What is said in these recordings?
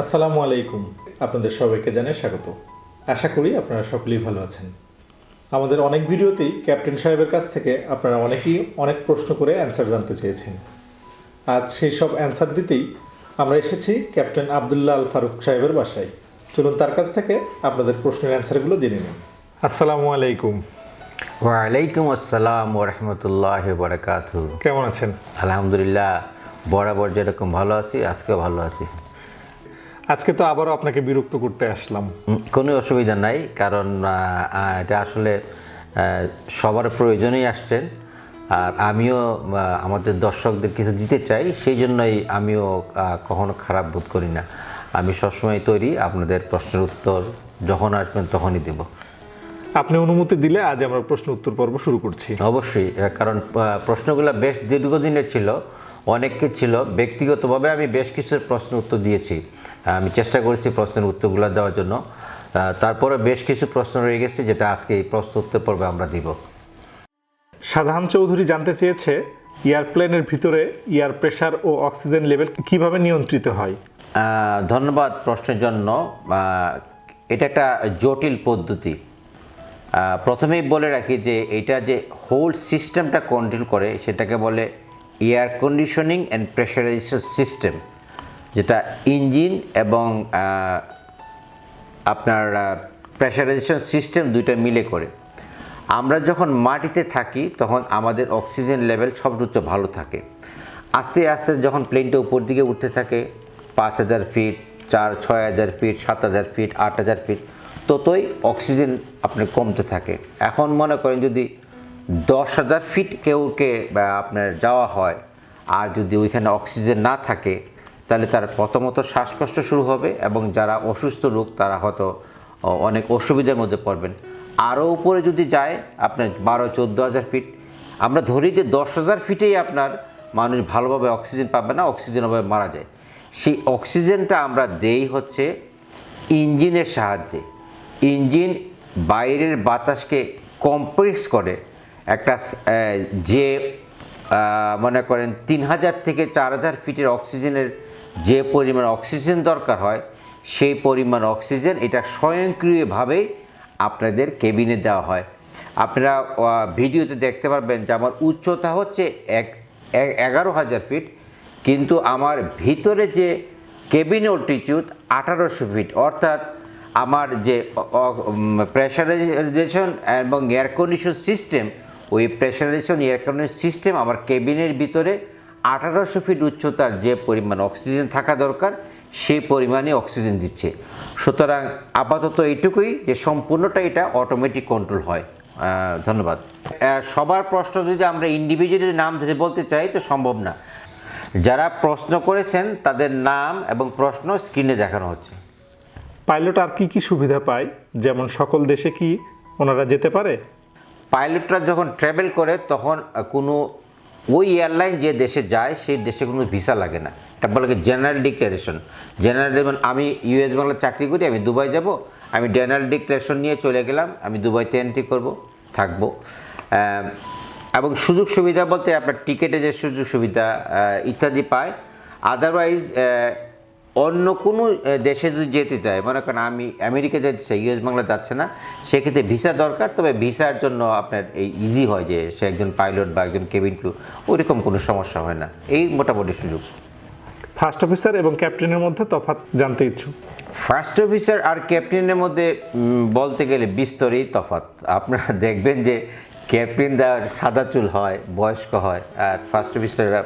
আসসালামু আলাইকুম। আপনাদের সবাইকে জানিয়ে স্বাগত। আশা করি আপনারা সকলেই ভালো আছেন। আমাদের অনেক ভিডিওতেই ক্যাপ্টেন সাহেবের কাছ থেকে আপনারা অনেকেই অনেক প্রশ্ন করে অ্যান্সার জানতে চেয়েছেন। আজ সেই সব অ্যান্সার দিতেই আমরা এসেছি ক্যাপ্টেন আবদুল্লাহ আল ফারুক সাহেবের বাসায়। চলুন তার কাছ থেকে আপনাদের প্রশ্নের অ্যান্সারগুলো জেনে নিন আসসালামু আলাইকুম। ওয়ালাইকুম আসসালাম ওরহমতুল্লাহ বারাকাতু কেমন আছেন? আলহামদুলিল্লাহ বরাবর যেরকম ভালো আছি আজকেও ভালো আছি। আজকে তো আবারও আপনাকে বিরক্ত করতে আসলাম। কোনো অসুবিধা নাই কারণ এটা আসলে সবার প্রয়োজনেই আসছেন আর আমিও আমাদের দর্শকদের কিছু দিতে চাই সেই জন্যই আমিও কখনো খারাপ বোধ করি না। আমি সবসময় তৈরি আপনাদের প্রশ্নের উত্তর যখন আসবেন তখনই দেব। আপনি অনুমতি দিলে আজ আমরা প্রশ্ন উত্তর পর্ব শুরু করছি। অবশ্যই কারণ প্রশ্নগুলো বেশ দীর্ঘদিনের ছিল অনেককে ছিল। ব্যক্তিগতভাবে আমি বেশ কিছু প্রশ্ন উত্তর দিয়েছি। আমি চেষ্টা করেছি প্রশ্নের উত্তরগুলো দেওয়ার জন্য। তারপরে বেশ কিছু প্রশ্ন রয়ে গেছে যেটা আজকে এই প্রশ্ন উত্তর পর্বে আমরা দিব। শাহজাহান চৌধুরী জানতে চেয়েছে এয়ারপ্লেনের ভিতরে এয়ার প্রেশার ও অক্সিজেন লেভেল কীভাবে নিয়ন্ত্রিত হয়? ধন্যবাদ প্রশ্নের জন্য। এটা একটা জটিল পদ্ধতি। প্রথমেই বলে রাখি যে এটা যে হোল সিস্টেমটা কন্ট্রোল করে সেটাকে বলে air conditioning and pressurisation system যেটা ইঞ্জিন এবং আপনার প্রেশারাইজেশন সিস্টেম দুইটা মিলে করে। আমরা যখন মাটিতে থাকি, তখন আমাদের অক্সিজেন লেভেল সর্বোচ্চ ভালো থাকে। আস্তে আস্তে যখন প্লেনটা উপর দিকে উঠতে থাকে, পাঁচ হাজার ফিট চার, ছয় হাজার ফিট সাত হাজার ফিট আট হাজার ফিট ততই অক্সিজেন আপনার কমতে থাকে। এখন মনে করেন যদি দশ হাজার ফিট কেউকে আপনার যাওয়া হয়, আর যদি ওইখানে অক্সিজেন না থাকে তাহলে তার প্রথমত শ্বাসকষ্ট শুরু হবে এবং যারা অসুস্থ লোক তারা হয়তো অনেক অসুবিধার মধ্যে পড়বেন। আরও উপরে যদি যায়, আপনার বারো, চোদ্দ হাজার ফিট। আমরা ধরি যে দশ হাজার ফিটেই আপনার মানুষ ভালোভাবে অক্সিজেন পাবে না, অক্সিজেন অভাবে মারা যায়। সেই অক্সিজেনটা আমরা দেই হচ্ছে ইঞ্জিনের সাহায্যে। ইঞ্জিন বাইরের বাতাসকে কম্প্রেস করে। একটা যে মনে করেন তিন হাজার থেকে চার হাজার ফিটের অক্সিজেনের যে পরিমাণ অক্সিজেন দরকার হয়, সেই পরিমাণ অক্সিজেন এটা স্বয়ংক্রিয়ভাবেই আপনাদের কেবিনে দেওয়া হয়। আপনারা ভিডিওতে দেখতে পারবেন যে আমার উচ্চতা হচ্ছে এক এগারো হাজার ফিট, কিন্তু আমার ভিতরে যে কেবিন অল্টিটিউড আঠারোশো ফিট, অর্থাৎ আমার যে প্রেশারাইজেশন এবং এয়ার কন্ডিশন সিস্টেম, ওই প্রেশারাইজেশন এয়ার কন্ডিশন সিস্টেম আমার কেবিনের ভিতরে আঠারোশো ফিট উচ্চতার যে পরিমাণ অক্সিজেন থাকা দরকার সেই পরিমাণে অক্সিজেন দিচ্ছে। সুতরাং আপাতত এইটুকুই যে সম্পূর্ণটা এটা অটোমেটিক কন্ট্রোল হয়। ধন্যবাদ। সবার প্রশ্ন যদি আমরা ইন্ডিভিজুয়ালি নাম ধরে বলতে চাই তো সম্ভব না। যারা প্রশ্ন করেছেন তাদের নাম এবং প্রশ্ন স্ক্রিনে দেখানো হচ্ছে। পাইলট আর কি কি সুবিধা পায়? যেমন সকল দেশে কি ওনারা যেতে পারে? পাইলটরা যখন ট্রাভেল করে তখন কোনো ওই এয়ারলাইন যে দেশে যায়, সেই দেশে কোনো ভিসা লাগে না। এটা বলে জেনারেল ডিক্লারেশন জেনারেল আমি ইউএস বাংলা চাকরি করি, আমি দুবাই যাব, আমি জেনারেল ডিক্লারেশন নিয়ে চলে গেলাম, আমি দুবাইতে এন্ট্রি করব, থাকব। এবং সুযোগ সুবিধা বলতে আপনার টিকেটে যে সুযোগ সুবিধা ইত্যাদি পায়। আদারওয়াইজ অন্য কোনো দেশে যদি যেতে চায় মনে করেন আমি আমেরিকা যেতে চাই ইউএস বাংলা যাচ্ছে না সেক্ষেত্রে ভিসা দরকার তবে ভিসার জন্য আপনার এই ইজি হয় যে সে একজন পাইলট বা একজন কেবিন ক্রু ওইরকম কোনো সমস্যা হয় না। এই মোটামুটি সুযোগ। ফার্স্ট অফিসার এবং ক্যাপ্টেনের মধ্যে তফাৎ জানতে ইচ্ছুক। ফার্স্ট অফিসার আর ক্যাপ্টেনের মধ্যে বলতে গেলে বিস্তরেই তফাৎ। আপনারা দেখবেন যে ক্যাপ্টেন দা সাদা চুল হয়, বয়স্ক হয়, আর ফার্স্ট অফিসাররা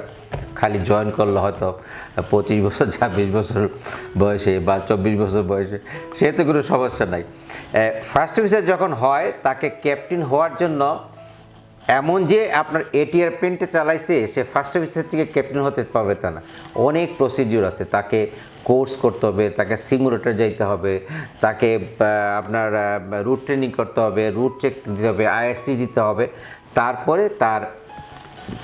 খালি জয়েন করলে হয়তো পঁচিশ বছর, ছাব্বিশ বছর বয়সে বা চব্বিশ বছর বয়সে, সেহেতু কোনো সমস্যা নাই। ফার্স্ট অফিসার যখন হয়, তাকে ক্যাপ্টেন হওয়ার জন্য এমন যে আপনার এটিআর এয়ারপ্লেনটা চালাইছে, সে ফার্স্ট অফিসার থেকে ক্যাপ্টেন হতে পারবে তা না। অনেক প্রসিডিউর আছে, তাকে কোর্স করতে হবে, তাকে সিমুলেটর যাইতে হবে, তাকে আপনার রুট ট্রেনিং করতে হবে রুট চেক দিতে হবে আইএসসি দিতে হবে, তারপরে তার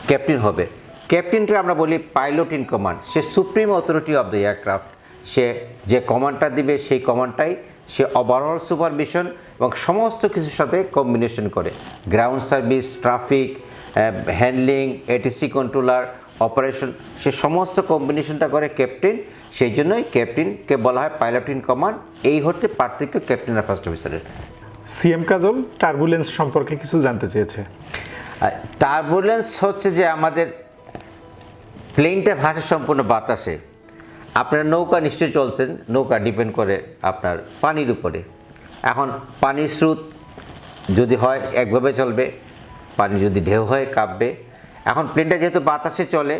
ক্যাপ্টেন হবে। ক্যাপ্টেনকে আমরা বলি pilot in command say supreme authority of the aircraft সে যে কমান্ডটা দিবে, সেই কমান্ডটাই সে ওভারঅল সুপারভিশন এবং সমস্ত কিছুর সাথে কম্বিনেশন করে। Ground service traffic handling ATC controller operation সে সমস্ত কম্বিনেশনটা করে ক্যাপ্টেন সেই জন্যই ক্যাপ্টেনকে বলা হয় পাইলট ইন কমান্ড এই হচ্ছে পার্থক্য ক্যাপ্টেন আর ফার্স্ট অফিসারের সিএম কাজল টার্বুলেন্স সম্পর্কে কিছু জানতে চেয়েছে। টার্বুলেন্স হচ্ছে যে আমাদের প্লেনটা ভাসে সম্পূর্ণ বাতাসে। আপনার নৌকা নিশ্চয়ই চলছেন নৌকা ডিপেন্ড করে আপনার পানির উপরে। এখন পানির স্রোত যদি হয় একভাবে চলবে পানি যদি ঢেউ হয় কাঁপবে। এখন প্লেনটা যেহেতু বাতাসে চলে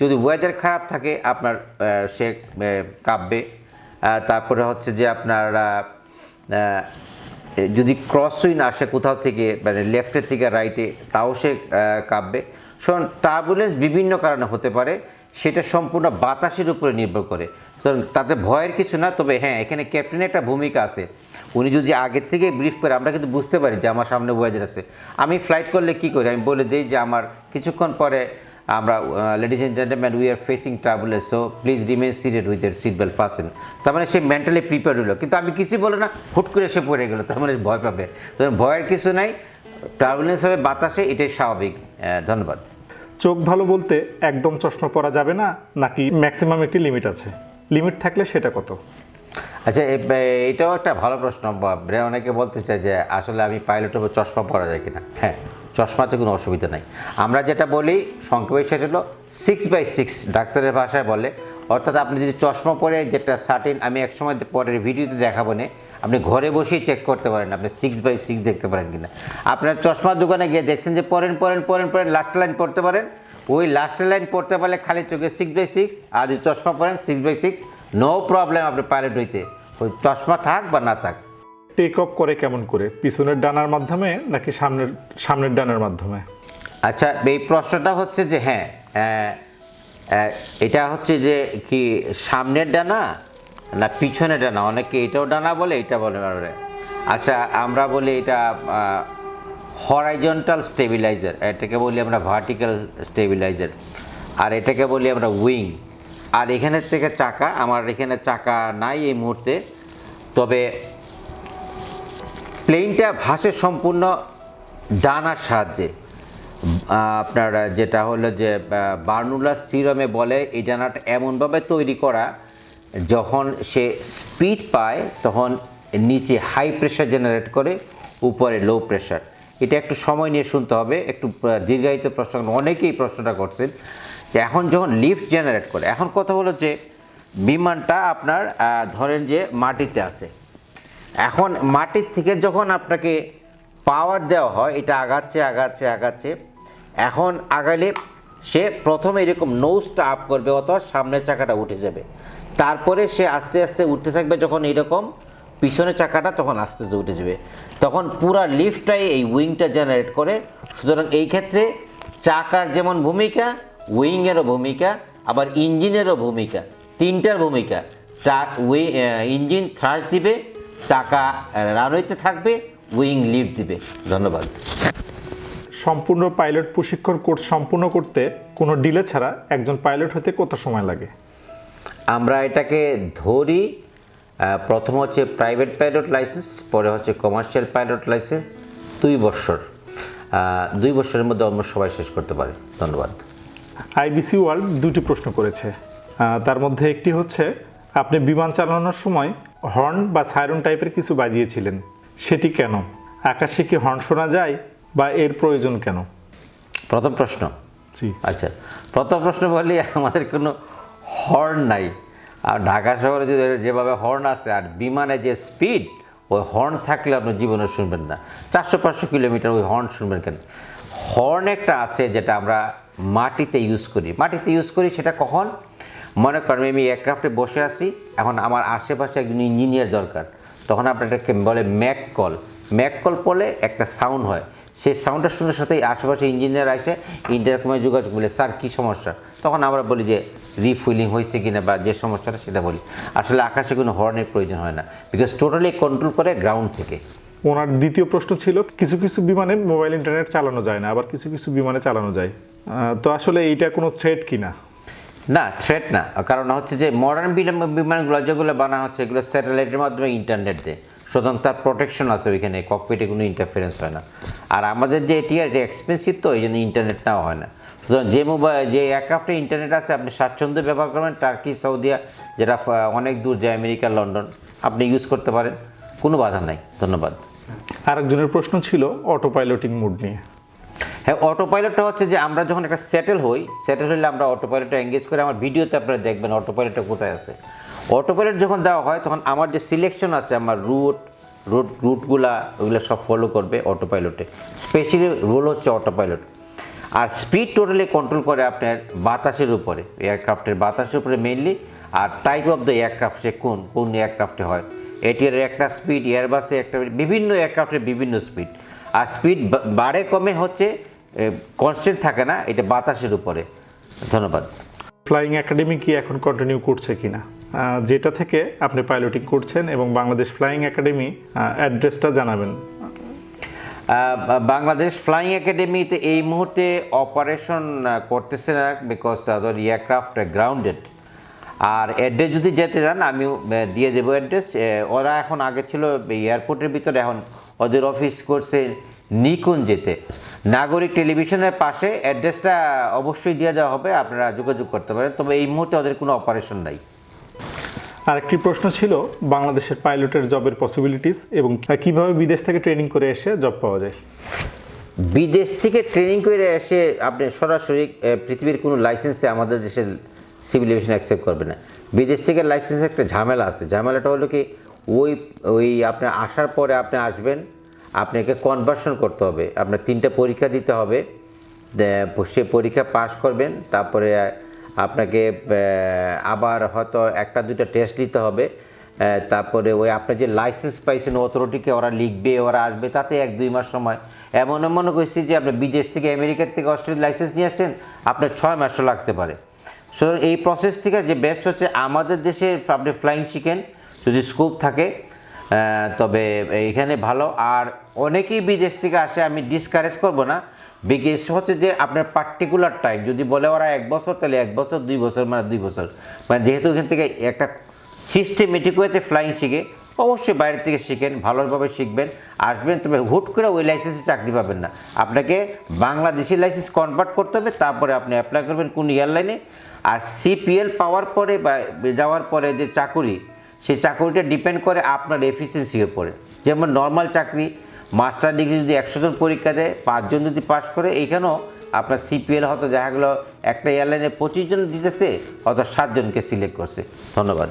যদি ওয়েদার খারাপ থাকে, আপনার সে কাঁপবে। তারপরে হচ্ছে যে আপনার যদি ক্রস উইন আসে কোথাও থেকে মানে লেফটের থেকে রাইটে তাও সে কাঁপবে। শোন টার্বুলেন্স বিভিন্ন কারণে হতে পারে, সেটা সম্পূর্ণ বাতাসের উপরে নির্ভর করে। তাতে ভয়ের কিছু না, তবে হ্যাঁ এখানে ক্যাপ্টেনের একটা ভূমিকা আছে। উনি যদি আগের থেকে ব্রিফ করে, আমরা কিন্তু বুঝতে পারি যে আমার সামনে ওয়েদার আছে। আমি ফ্লাইট করলে কি করি? আমি বলে দিই যে আমার কিছুক্ষণ পরে আমরা ladies and gentleman we are facing traveller so please remain seated with এর সিট বেল্ট ফাসেন তার মানে সে মেন্টালি প্রিপেয়ার হলো কিন্তু আমি কিছু বলে না হুট করে সে পড়ে গেলো তার মানে ভয় পাবে। তো ভয়ের কিছু নাই ট্রাভেলেন্স হবে বাতাসে এটাই স্বাভাবিক ধন্যবাদ। চোখ ভালো বলতে একদম চশমা পরা যাবে না নাকি ম্যাক্সিমাম একটি লিমিট আছে? লিমিট থাকলে সেটা কত? আচ্ছা এটাও একটা ভালো প্রশ্ন অনেকে বলতে চায় যে আসলে আমি পাইলটের উপর চশমা পরা যায় কিনা। হ্যাঁ। চশমাতে কোনো অসুবিধা নাই। আমরা যেটা বলি, সংক্ষেপে সেটা হলো সিক্স বাই সিক্স ডাক্তারের ভাষায় বলে। অর্থাৎ আপনি যদি চশমা পরে যেটা সার্টিন আমি একসময় পরের ভিডিওতে দেখাবো না, আপনি ঘরে বসেই চেক করতে পারেন, আপনি সিক্স বাই সিক্স দেখতে পারেন কিনা। আপনার চশমার দোকানে গিয়ে দেখছেন যে পরেন পরেন পরেন পরেন লাস্ট লাইন পড়তে পারেন। ওই লাস্ট লাইন পড়তে পারলে খালি চোখে সিক্স বাই সিক্স আর যদি চশমা পরেন six by six no problem আপনি পাইলট হইতে। ওই চশমা থাক বা না থাক টেক অফ করে কেমন করে? পিছনের ডানার মাধ্যমে নাকি সামনের সামনের ডানার মাধ্যমে? আচ্ছা এই প্রশ্নটা হচ্ছে যে হ্যাঁ এটা হচ্ছে যে কি সামনের ডানা না পিছনের ডানা? অনেকে এটাও ডানা বলে, এটা বলে। আচ্ছা আমরা বলি এটা হরাইজন্টাল স্টেবিলাইজার এটাকে বলি আমরা ভার্টিক্যাল স্টেবিলাইজার আর এটাকে বলি আমরা উইং আর এখানের থেকে চাকা, আমার এখানে চাকা নাই এই মুহূর্তে, তবে প্লেনটা ভাসে সম্পূর্ণ ডানার সাহায্যে। আপনার যেটা হলো যে বার্নুলাস থিরমে বলে এই ডানাটা এমনভাবে তৈরি করা, যখন সে স্পিড পায়, তখন নিচে হাই প্রেশার জেনারেট করে, উপরে লো প্রেশার এটা একটু সময় নিয়ে শুনতে হবে, একটু দীর্ঘায়িত প্রশ্ন অনেকেই প্রশ্নটা করছেন। যে এখন যখন লিফট জেনারেট করে, এখন কথা হলো যে, বিমানটা আপনার ধরেন যে মাটিতে আছে। এখন মাটির থেকে যখন আপনাকে পাওয়ার দেওয়া হয়, এটা আগাচ্ছে আগাচ্ছে আগাচ্ছে, এখন আগালে সে প্রথমে এরকম নোজটা আপ করবে অথবা সামনের চাকাটা উঠে যাবে। তারপরে সে আস্তে আস্তে উঠতে থাকবে যখন এরকম পিছনের চাকাটা তখন আস্তে আস্তে উঠে যাবে। তখন পুরা লিফটটাই এই উইংটা জেনারেট করে। সুতরাং এই ক্ষেত্রে চাকার যেমন ভূমিকা উইংয়েরও ভূমিকা, আবার ইঞ্জিনেরও ভূমিকা, তিনটার ভূমিকা। ইঞ্জিন থ্রাস দিবে চাকা রানওয়েতে থাকবে উইং লিড দিবে। ধন্যবাদ। সম্পূর্ণ পাইলট প্রশিক্ষণ কোর্স সম্পূর্ণ করতে কোনো ডিলে ছাড়া একজন পাইলট হতে কত সময় লাগে? আমরা এটাকে ধরি প্রথম হচ্ছে প্রাইভেট পাইলট লাইসেন্স পরে হচ্ছে কমার্শিয়াল পাইলট লাইসেন্স দুই বছর। দুই বছরের মধ্যে আমরা সবাই শেষ করতে পারি। ধন্যবাদ। আইবিসি ওয়ার্ল্ড দুটি প্রশ্ন করেছে। তার মধ্যে একটি হচ্ছে আপনি বিমান চালানোর সময় হর্ন বা সাইরন টাইপের কিছু বাজিয়েছিলেন। সেটি কেন? আকাশে কি হর্ন শোনা যায় বা এর প্রয়োজন কেন? প্রথম প্রশ্ন। জি। আচ্ছা প্রথম প্রশ্ন বলি আমাদের কোনো হর্ন নাই। আর ঢাকা শহরে যেভাবে হর্ন আছে আর বিমানে যে স্পিড ওই হর্ন থাকলে আপনি জীবনে শুনবেন না। চারশো পাঁচশো কিলোমিটার ওই হর্ন শুনবেন কেন? হর্ন একটা আছে যেটা আমরা মাটিতে ইউজ করি। মাটিতে ইউজ করি সেটা কখন? মনে করেন আমি এয়ারক্রাফটে বসে আছি, এখন আমার আশেপাশে একজন ইঞ্জিনিয়ার দরকার। তখন আপনার বলে ম্যাক কল। ম্যাক কল পলে একটা সাউন্ড হয়। সেই সাউন্ডের সঙ্গে সাথেই আশেপাশে ইঞ্জিনিয়ার আসে ইন্টারকমে যোগাযোগ বলে, স্যার, কী সমস্যা? তখন আমরা বলি যে রিফুইলিং হয়েছে কিনা বা যে সমস্যাটা সেটা বলি। আসলে আকাশে কোনো হর্নের প্রয়োজন হয় না বিকজ টোটালি কন্ট্রোল করে গ্রাউন্ড থেকে। ওনার দ্বিতীয় প্রশ্ন ছিল, কিছু কিছু বিমানে মোবাইল ইন্টারনেট চালানো যায় না, আবার কিছু কিছু বিমানে চালানো যায়। তো আসলে এইটা কোনো থ্রেট কিনা? না থ্রেট না। কারণ হচ্ছে যে মডার্ন বিমানগুলো, যেগুলো বানা হচ্ছে, এগুলো স্যাটেলাইটের মাধ্যমে ইন্টারনেট দেয়। সুতরাং তার প্রোটেকশন আছে ওইখানে ককপিটে কোনো ইন্টারফারেন্স হয় না। আর আমাদের যে এটি আর এক্সপেন্সিভ তো এই জন্য ইন্টারনেট নেওয়া হয় না। সুতরাং যে মোবাইল যে এয়ারক্রাফটে ইন্টারনেট আছে, আপনি স্বাচ্ছন্দ্য ব্যবহার করবেন। টার্কি সৌদিয়া যেটা অনেক দূর যায় আমেরিকা লন্ডন আপনি ইউজ করতে পারেন। কোনো বাধা নাই। ধন্যবাদ। আরেকজনের প্রশ্ন ছিল অটো পাইলটিং মোড নিয়ে। হ্যাঁ অটো পাইলটটা হচ্ছে যে আমরা যখন একটা সেটেল হই সেটেল হলে আমরা অটো পাইলটটা এঙ্গেজ করে আমার ভিডিওতে আপনারা দেখবেন অটো পাইলটটা কোথায় আছে। অটো পাইলট যখন দেওয়া হয়, তখন আমার যে সিলেকশন আছে, আমার রুট রুট রুটগুলা ওইগুলো সব ফলো করবে অটো পাইলটে স্পেশালি রোল হচ্ছে অটো পাইলট আর স্পিড টোটালি কন্ট্রোল করে আপনার বাতাসের উপরে এয়ারক্রাফটের বাতাসের উপরে মেইনলি আর টাইপ অফ দ্য এয়ারক্রাফট সে কোন কোন এয়ারক্রাফটে হয়। এটির একটা স্পিড এয়ারবাসে একটা বিভিন্ন এয়ারক্রাফটের বিভিন্ন স্পিড আর স্পিড বাড়ে কমে হচ্ছে কনস্ট্যান্ট থাকে না এটা বাতাসের উপরে। ধন্যবাদ। ফ্লাইং একাডেমি কি এখন কন্টিনিউ করছে কিনা? যেটা থেকে আপনি পাইলটিং করছেন এবং বাংলাদেশ ফ্লাইং একাডেমি অ্যাড্রেসটা জানাবেন। বাংলাদেশ ফ্লাইং একাডেমিতে এই মুহূর্তে অপারেশন করতেছে না বিকজ ওদের এয়ারক্রাফট গ্রাউন্ডেড আর অ্যাড্রেস যদি যেতে চান আমি দিয়ে দেবো অ্যাড্রেস ওরা এখন আগে ছিল এয়ারপোর্টের ভিতরে এখন ওদের অফিস করছে নিকুঞ্জেতে নাগরিক টেলিভিশনের পাশে অ্যাড্রেসটা অবশ্যই দিয়ে দেওয়া হবে আপনারা যোগাযোগ করতে পারেন। তবে এই মুহূর্তে ওদের কোনো অপারেশন নাই। আরেকটি প্রশ্ন ছিল বাংলাদেশের পাইলটের জবের পসিবিলিটিস এবং কীভাবে বিদেশ থেকে ট্রেনিং করে এসে জব পাওয়া যায়? বিদেশ থেকে ট্রেনিং করে এসে আপনি সরাসরি পৃথিবীর কোনো লাইসেন্সে আমাদের দেশের সিভিল এভিয়েশন অ্যাকসেপ্ট করবে না। বিদেশ থেকে লাইসেন্সে একটা ঝামেলা আছে। ঝামেলাটা হলো কি ওই ওই আপনি আসার পরে আপনি আসবেন, আপনাকে কনভার্সন করতে হবে। আপনার তিনটা পরীক্ষা দিতে হবে। সে পরীক্ষা পাস করবেন, তারপরে আপনাকে আবার হয়তো একটা, দুইটা টেস্ট দিতে হবে। তারপরে ওই আপনি যে লাইসেন্স পাইছেন অথরিটিকে ওরা লিখবে, ওরা আসবে, তাতে এক, দুই মাস সময়। এমন মনে করছি যে আপনি বিদেশ থেকে, আমেরিকার থেকে অস্ট্রেলিয়া লাইসেন্স নিয়ে আসছেন, আপনার ছয় মাসও লাগতে পারে। সো এই প্রসেস থেকে যে বেস্ট হচ্ছে, আমাদের দেশে আপনি ফ্লাইং শিখেন। যদি স্কোপ থাকে তবে এখানে ভালো। আর অনেকেই বিদেশ থেকে আসে, আমি ডিসকারেজ করব না। বিদেশ হচ্ছে যে আপনার পার্টিকুলার টাইম যদি বলে ওরা এক বছর, তাহলে এক বছর, দুই বছর মানে দুই বছর। মানে যেহেতু এখান থেকে একটা সিস্টেমেটিক ওয়েতে ফ্লাইং শিখে, অবশ্যই বাইরে থেকে শিখেন, ভালোভাবে শিখবেন। আসবেন, তবে হুট করে ওই লাইসেন্সে চাকরি পাবেন না। আপনাকে বাংলাদেশি লাইসেন্স কনভার্ট করতে হবে, তারপরে আপনি অ্যাপ্লাই করবেন কোন এয়ারলাইনে আর সিপিএল পাওয়ার পরে বা যাওয়ার পরে যে চাকুরি সেই চাকরিটা ডিপেন্ড করে আপনার এফিসিয়েন্সির উপরে যেমন নর্মাল চাকরি মাস্টার ডিগ্রি যদি একশো জন পরীক্ষা দেয় পাঁচজন যদি পাস করে এইখানেও আপনার সিপিএল হয়তো দেখা গেলো একটা এয়ারলাইনে পঁচিশ জন দিতেছে হয়তো সাতজনকে সিলেক্ট করছে। ধন্যবাদ।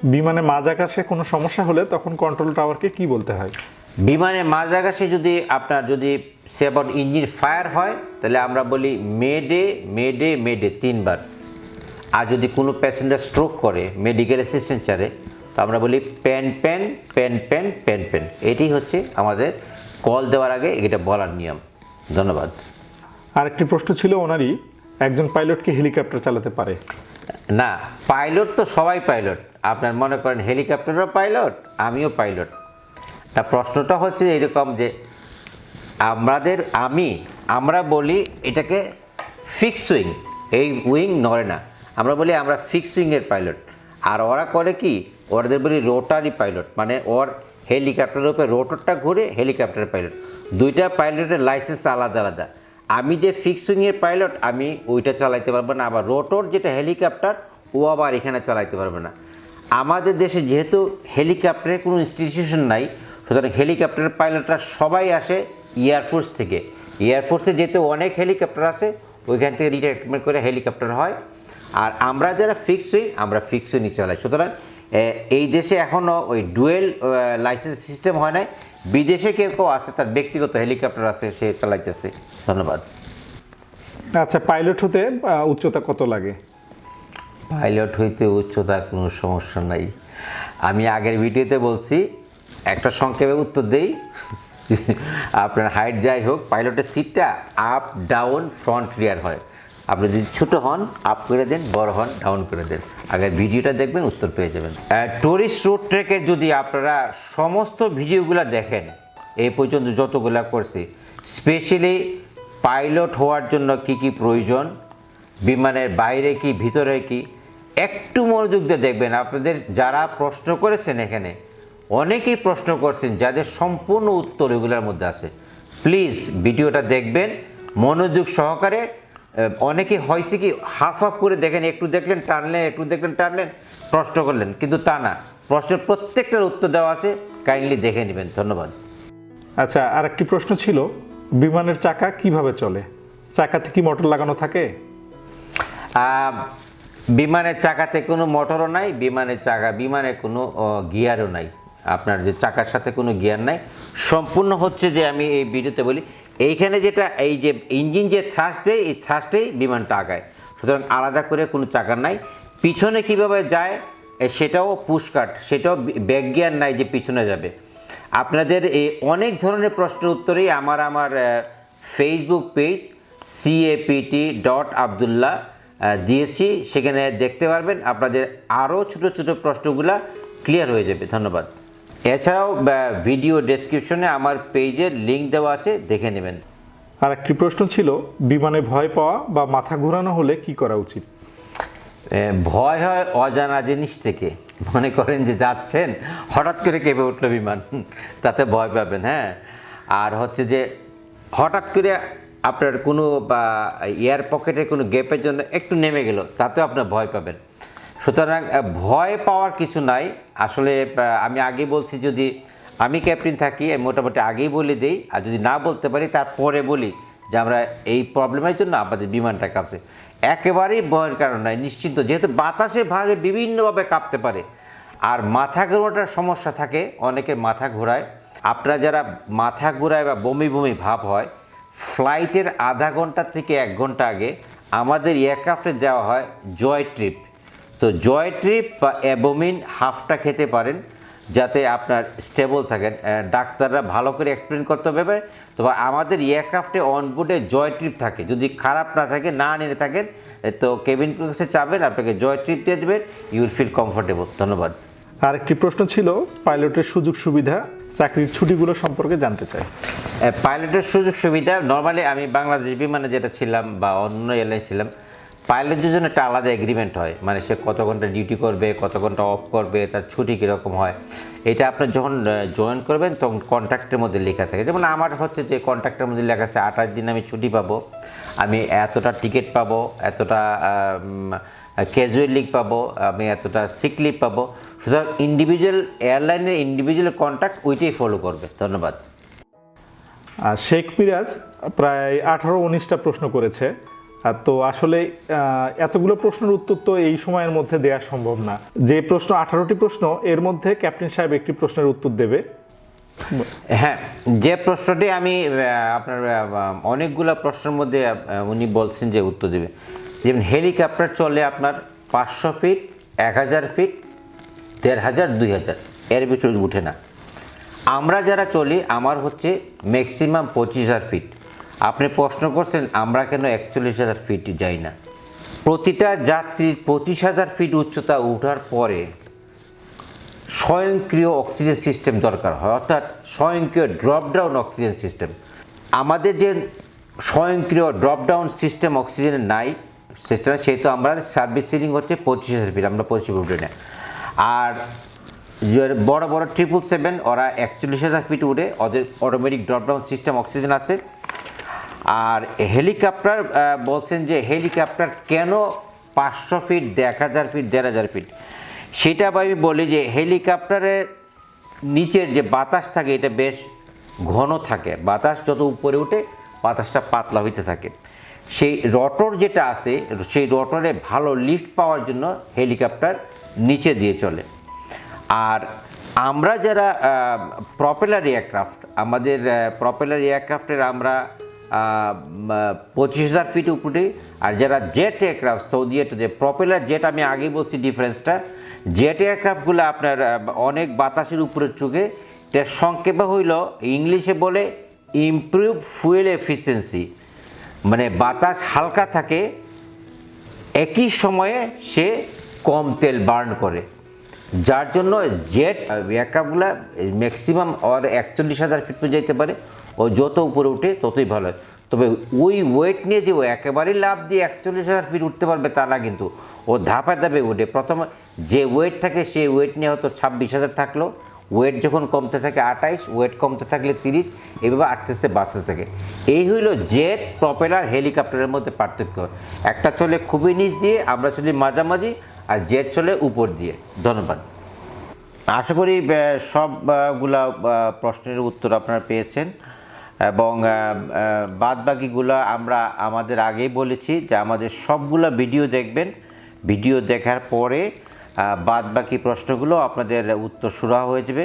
বিমানে মাঝ আকাশে কোনো সমস্যা হলে তখন কন্ট্রোল টাওয়ারকে কি বলতে হয়? বিমানে মাঝ আকাশে যদি আপনার যদি সে আবার ইঞ্জিন ফায়ার হয় তাহলে আমরা বলি মেডে মেডে মেডে তিনবার। আর যদি কোনো প্যাসেঞ্জার স্ট্রোক করে মেডিকেল অ্যাসিস্ট্যান্ট চারে তো আমরা বলি pan pan pan pan pan pan এটি হচ্ছে আমাদের কল দেওয়ার আগে এটা বলার নিয়ম। ধন্যবাদ। আরেকটি প্রশ্ন ছিল ওনারই একজন পাইলট কি হেলিকপ্টার চালাতে পারে? না পাইলট তো সবাই পাইলট। আপনার মনে করেন হেলিকপ্টারও পাইলট আমিও পাইলট। তা প্রশ্নটা হচ্ছে এরকম যে আমাদের আমি আমরা বলি এটাকে ফিক্স উইং এই উইং নড়ে না। আমরা বলি আমরা ফিক্স উইংয়ের পাইলট। আর ওরা করে কি? ওদের বলি রোটারি পাইলট মানে ওর হেলিকপ্টারের উপরে রোটরটা ঘুরে হেলিকপ্টার পাইলট দুইটা পাইলটের লাইসেন্স আলাদা আলাদা। আমি যে ফিক্স উইংয়ের পাইলট আমি ওইটা চালাইতে পারব না। আবার রোটর যেটা হেলিকপ্টার ও আবার এখানে চালাইতে পারবে না। আমাদের দেশে যেহেতু হেলিকপ্টারের কোনো ইনস্টিটিউশন নাই, সুতরাং হেলিকপ্টারের পাইলটরা সবাই আসে এয়ারফোর্স থেকে। এয়ারফোর্সে যেহেতু অনেক হেলিকপ্টার আছে, ওইখান থেকে রিটায়ারমেন্ট করে হেলিকপ্টার হয়। আর আমরা যারা ফিক্স হই আমরা ফিক্স উইংই চালাই সুতরাং এই দেশে এখনও ওই ডুয়েল লাইসেন্স সিস্টেম হয় নাই। বিদেশে কেউ কেউ আছে তার ব্যক্তিগত হেলিকপ্টার আছে সে চালাইতেছে। ধন্যবাদ। আচ্ছা পাইলট হতে উচ্চতা কত লাগে? পাইলট হইতে উচ্চতা কোনো সমস্যা নাই। আমি আগের ভিডিওতে বলছি একটা সংক্ষেপে উত্তর দেই। আপনার হাইট যাই হোক পাইলটের সিটটা আপ ডাউন ফ্রন্ট রিয়ার হয়। আপনি যদি ছোটো হন আপ করে দেন, বড় হন ডাউন করে দেন। আগে ভিডিওটা দেখবেন, উত্তর পেয়ে যাবেন। টুরিস্ট রোড ট্রেকের যদি আপনারা সমস্ত ভিডিওগুলো দেখেন, এই পর্যন্ত যতগুলা করছি স্পেশালি পাইলট হওয়ার জন্য কি কি প্রয়োজন, বিমানের বাইরে কি, ভিতরে কি, একটু মনোযোগ দিয়ে দেখবেন। আপনাদের যারা প্রশ্ন করেছেন এখানে, অনেকেই প্রশ্ন করছেন যাদের সম্পূর্ণ উত্তর এগুলোর মধ্যে আছে। প্লিজ ভিডিওটা দেখবেন, মনোযোগ সহকারে অনেকে হয়েছে কি হাফ হাফ করে দেখেন একটু দেখলেন টানলেন একটু দেখলেন টানলেন প্রশ্ন করলেন কিন্তু তা না। প্রশ্নের প্রত্যেকটার উত্তর দেওয়া আছে কাইন্ডলি দেখে নেবেন। ধন্যবাদ। আচ্ছা আর একটি প্রশ্ন ছিল বিমানের চাকা কীভাবে চলে? চাকাতে কি মোটর লাগানো থাকে? বিমানের চাকাতে কোনো মোটরও নাই বিমানের চাকা বিমানে কোনো গিয়ারও নাই। আপনার যে চাকার সাথে কোনো গিয়ার নাই। সম্পূর্ণ হচ্ছে যে আমি এই ভিডিওতে বলি এইখানে যেটা, এই যে ইঞ্জিন যে থ্রাস্ট দেয়, এই থ্রাস্টেই বিমানটা আগায়। সুতরাং আলাদা করে কোনো চাকা নাই। পিছনে কীভাবে যায় সেটাও পুশকাট সেটাও গিয়ার নাই যে পিছনে যাবে। আপনাদের এই অনেক ধরনের প্রশ্নের উত্তরেই আমার আমার Facebook page CAPT dot Abdullah দিয়েছি। সেখানে দেখতে পারবেন, আপনাদের আরও ছোটো ছোটো প্রশ্নগুলা ক্লিয়ার হয়ে যাবে। ধন্যবাদ। এছাড়াও ভিডিও ডেসক্রিপশনে আমার পেজের লিঙ্ক দেওয়া আছে দেখে নেবেন। আর একটি প্রশ্ন ছিল বিমানে ভয় পাওয়া বা মাথা ঘোরানো হলে কি করা উচিত? ভয় হয় অজানা জিনিস থেকে। মনে করেন যে যাচ্ছেন হঠাৎ করে কেঁপে উঠল বিমান। তাতে ভয় পাবেন হ্যাঁ। আর হচ্ছে যে হঠাৎ করে আপনার কোনো বা এয়ার পকেটে কোনো গ্যাপের জন্য একটু নেমে গেল তাতেও আপনার ভয় পাবেন। সুতরাং ভয় পাওয়ার কিছু নাই। আসলে আমি আগে বলছি যদি আমি ক্যাপ্টেন থাকি, আমি মোটামুটি আগেই বলে দিই। আর যদি না বলতে পারি, তারপরে বলি যে আমরা এই প্রবলেমের জন্য আমাদের বিমানটা কাঁপছে। একেবারেই ভয়ের কারণ নয় নিশ্চিন্ত। যেহেতু বাতাসে ভাবে বিভিন্নভাবে কাঁপতে পারে। আর মাথা ঘোরানোটার সমস্যা থাকে, অনেকের মাথা ঘোরায়। আপনারা যারা মাথা ঘোরায় বা বমি বমি ভাব হয়, ফ্লাইটের আধা ঘণ্টা থেকে এক ঘণ্টা আগে আমাদের এয়ারক্রাফটে দেওয়া হয় জয় ট্রিপ। তো জয় ট্রিপ বা অ্যাবোমিন হাফটা খেতে পারেন যাতে আপনার স্টেবল থাকেন। ডাক্তাররা ভালো করে এক্সপ্লেন করতে হবে। তবে আমাদের এয়ারক্রাফটে অনবোর্ডে জয় ট্রিপ থাকে। যদি খারাপ না থাকে না নিয়ে থাকেন তো কেবিন কাছে চাবেন আপনাকে জয় ট্রিপ দিয়ে দেবেন ইউ উইল ফিল কমফোর্টেবল ধন্যবাদ। আর একটি প্রশ্ন ছিল পাইলটের সুযোগ সুবিধা চাকরির ছুটিগুলো সম্পর্কে জানতে চাই। পাইলটের সুযোগ সুবিধা নর্মালি আমি বাংলাদেশ বিমানে যেটা ছিলাম বা অন্য এয়ারলাইন ছিলাম পাইলটের জন্য একটা আলাদা এগ্রিমেন্ট হয়। মানে সে কত ঘণ্টা ডিউটি করবে, কত ঘণ্টা অফ করবে, তার ছুটি কীরকম হয়। এটা আপনার যখন জয়েন করবেন, তখন কন্ট্রাক্টের মধ্যে লেখা থাকে। যেমন আমার হচ্ছে যে কন্ট্রাক্টের মধ্যে লেখা আছে, আঠাশ দিন আমি ছুটি পাবো, আমি এতটা টিকিট পাবো, এতটা ক্যাজুয়াল লিভ পাবো, আমি এতটা সিক লিভ পাবো। সুতরাং ইন্ডিভিজুয়াল এয়ারলাইনের ইন্ডিভিজুয়াল কন্ট্রাক্ট ওইটাই ফলো করবে। ধন্যবাদ। শেখ মিরাজ প্রায় আঠারো, উনিশটা প্রশ্ন করেছে। তো আসলে এতগুলো প্রশ্নের উত্তর তো এই সময়ের মধ্যে দেওয়া সম্ভব না। যে প্রশ্ন আঠারোটি প্রশ্ন, এর মধ্যে ক্যাপ্টেন সাহেব একটি প্রশ্নের উত্তর দেবে। হ্যাঁ যে প্রশ্নটি আমি আপনার অনেকগুলো প্রশ্নের মধ্যে উনি বলছেন যে উত্তর দেবে। যেমন, হেলিকপ্টার চলে আপনার পাঁচশো ফিট, এক হাজার ফিট, দেড় হাজার, দুই হাজার। এর ভিতরে উঠে না। আমরা যারা চলি, আমার হচ্ছে ম্যাক্সিমাম পঁচিশ হাজার ফিট। আপনি প্রশ্ন করছেন, আমরা কেন একচল্লিশ হাজার ফিট যাই না? প্রতিটা যাত্রীর পঁচিশ হাজার ফিট উচ্চতা উঠার পরে স্বয়ংক্রিয় অক্সিজেন সিস্টেম দরকার হয়, অর্থাৎ স্বয়ংক্রিয় ড্রপডাউন অক্সিজেন সিস্টেম আমাদের যে স্বয়ংক্রিয় ড্রপডাউন সিস্টেম অক্সিজেনের নাই, সেটা সেহেতু আমরা সার্ভিস সিলিং হচ্ছে পঁচিশ হাজার ফিট আমরা পঁচিশ ফিট উঠে না। আর বড় বড় ট্রিপল সেভেন ওরা একচল্লিশ হাজার ফিট উঠে ওদের অটোমেটিক ড্রপডাউন সিস্টেম অক্সিজেন আছে। আর হেলিকপ্টার বলছেন যে হেলিকপ্টার কেন পাঁচশো ফিট এক হাজার ফিট, দেড় হাজার ফিট? সেটা আমি বলি যে হেলিকপ্টারের নিচের যে বাতাস থাকে, এটা বেশ ঘন থাকে। বাতাস যত উপরে উঠে, বাতাসটা পাতলা হইতে থাকে। সেই রটর যেটা আছে, সেই রটরে ভালো লিফট পাওয়ার জন্য হেলিকপ্টার নিচে দিয়ে চলে। আর আমরা যারা প্রপেলার এয়ারক্রাফট আমাদের প্রপেলার এয়ারক্রাফটের আমরা পঁচিশ হাজার ফিট উপরে। আর যারা জেট এয়ারক্রাফট সৌদি যে প্রপেলার জেট আমি আগেই বলছি ডিফারেন্সটা জেট এয়ারক্রাফটগুলো আপনার অনেক বাতাসের উপরে চুকে এটার সংক্ষেপে হইল, ইংলিশে বলে ইমপ্রুভ ফুয়েল এফিসিয়েন্সি মানে বাতাস হালকা থাকে, একই সময়ে সে কম তেল বার্ন করে। যার জন্য জেট এয়ারক্রাফ্টগুলো ম্যাক্সিমাম ওর একচল্লিশ হাজার ফিট পর্যন্ত যেতে পারে। ও যত উপরে উঠে ততই ভালো হয়। তবে ওই ওয়েট নিয়ে যে ও একেবারেই লাভ দিয়ে একচল্লিশ হাজার ফিট উঠতে পারবে তা না কিন্তু। ও ধাপে ধাপে উঠে। প্রথমে যে ওয়েট থাকে সেই ওয়েট নিয়ে হয়তো ছাব্বিশ হাজার থাকল। ওয়েট যখন কমতে থাকে আঠাইশ ওয়েট কমতে থাকলে তিরিশ, এভাবে আটতেছে, বাড়তে থাকে। এই হইল জেট প্রপেলার হেলিকপ্টারের মধ্যে পার্থক্য। একটা চলে খুবই নিচ দিয়ে, আমরা চলি মাঝামাঝি, আর জেট চলে উপর দিয়ে। ধন্যবাদ। আশা করি সবগুলা প্রশ্নের উত্তর আপনারা পেয়েছেন, এবং বাদ বাকিগুলো আমরা আমাদের আগেই বলেছি যে আমাদের সবগুলা ভিডিও দেখবেন। ভিডিও দেখার পরে বাদ বাকি প্রশ্নগুলো আপনাদের উত্তর শুরু হয়ে যাবে।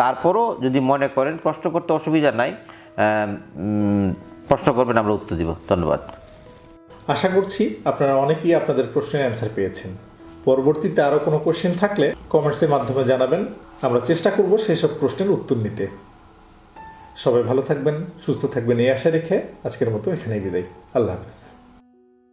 তারপরও যদি মনে করেন প্রশ্ন করতে অসুবিধা নাই প্রশ্ন করবেন, আমরা উত্তর দিব। ধন্যবাদ। আশা করছি আপনারা অনেকেই আপনাদের প্রশ্নের অ্যান্সার পেয়েছেন। পরবর্তীতে আরও কোনো কোশ্চেন থাকলে কমেন্টসের মাধ্যমে জানাবেন। আমরা চেষ্টা করব সেই সব প্রশ্নের উত্তর নিতে। সবাই ভালো থাকবেন, সুস্থ থাকবেন, এই আশা রেখে আজকের মতো এখানেই বিদায়। আল্লাহ হাফিজ।